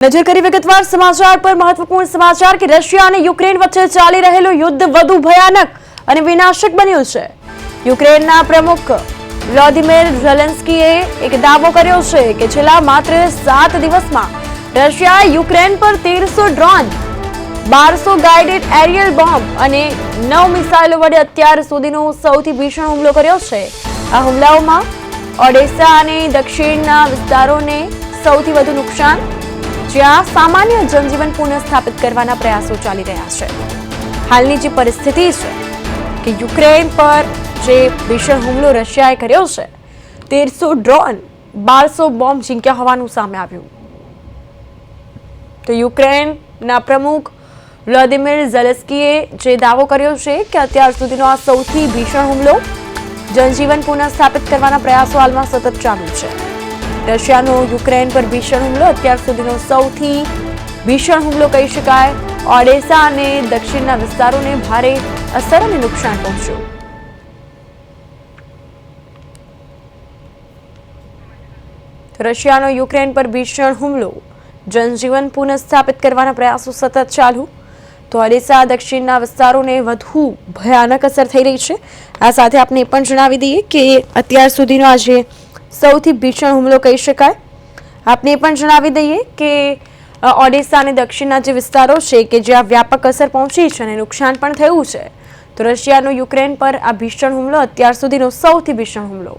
નજર કરી વિગતવાર સમાચાર પર મહત્વપૂર્ણ સમાચાર કે રશિયા અને યુક્રેન વચ્ચે ચાલી રહેલું યુદ્ધ વધુ ભયાનક અને વિનાશક બન્યું છે. યુક્રેનના પ્રમુખ વ્લાદિમીર ઝેલેન્સ્કીએ એક દાવો કર્યો છે કે છેલ્લા માત્ર સાત દિવસમાં રશિયાએ યુક્રેન પર તેરસો ડ્રોન, બારસો ગાઇડેડ એરિયલ બોમ્બ અને નવ મિસાઇલો વડે અત્યાર સુધીનો સૌથી ભીષણ હુમલો કર્યો છે. આ હુમલાઓમાં ઓડેસા અને દક્ષિણના વિસ્તારોને સૌથી વધુ નુકસાન જ્યાં સામાન્ય જનજીવન પુનઃસ્થાપિત કરવાના પ્રયાસો ચાલી રહ્યા છે. હાલની જે પરિસ્થિતિ છે કે યુક્રેન પર જે ભીષણ હુમલો રશિયાએ કર્યો છે, તેરસો ડ્રોન, બારસો બોમ્બ ઝીંક્યા હોવાનું સામે આવ્યું. તો યુક્રેનના પ્રમુખ વ્લાદિમીર ઝેલેસ્કીએ જે દાવો કર્યો છે કે અત્યાર સુધીનો આ સૌથી ભીષણ હુમલો જનજીવન પુનઃસ્થાપિત કરવાના પ્રયાસો હાલમાં સતત ચાલુ છે. રશિયાનો યુક્રેન પર ભીષણ હુમલો. અત્યાર સુધીનો સૌથી ભીષણ હુમલો કહી શકાય. ઓડેસા અને દક્ષિણના વિસ્તારોને ભારે અસર અને નુકસાન પહોંચ્યું. રશિયાનો યુક્રેન પર ભીષણ હુમલો. જનજીવન પુનઃસ્થાપિત કરવાના પ્રયાસો સતત ચાલુ. તો ઓડિશા દક્ષિણના વિસ્તારોને વધુ ભયાનક અસર થઈ રહી છે. આ સાથે આપણે પણ જણાવી દઈએ કે અત્યાર સુધીનો આજે સૌથી ભીષણ હુમલો કહી શકાય? આપને એ પણ જણાવી દઈએ કે ઓડિશા અને દક્ષિણના જે વિસ્તારો છે કે જ્યાં વ્યાપક અસર પહોંચી છે અને નુકસાન પણ થયું છે, તો રશિયાનો યુક્રેન પર આ ભીષણ હુમલો અત્યાર સુધીનો સૌથી ભીષણ હુમલો.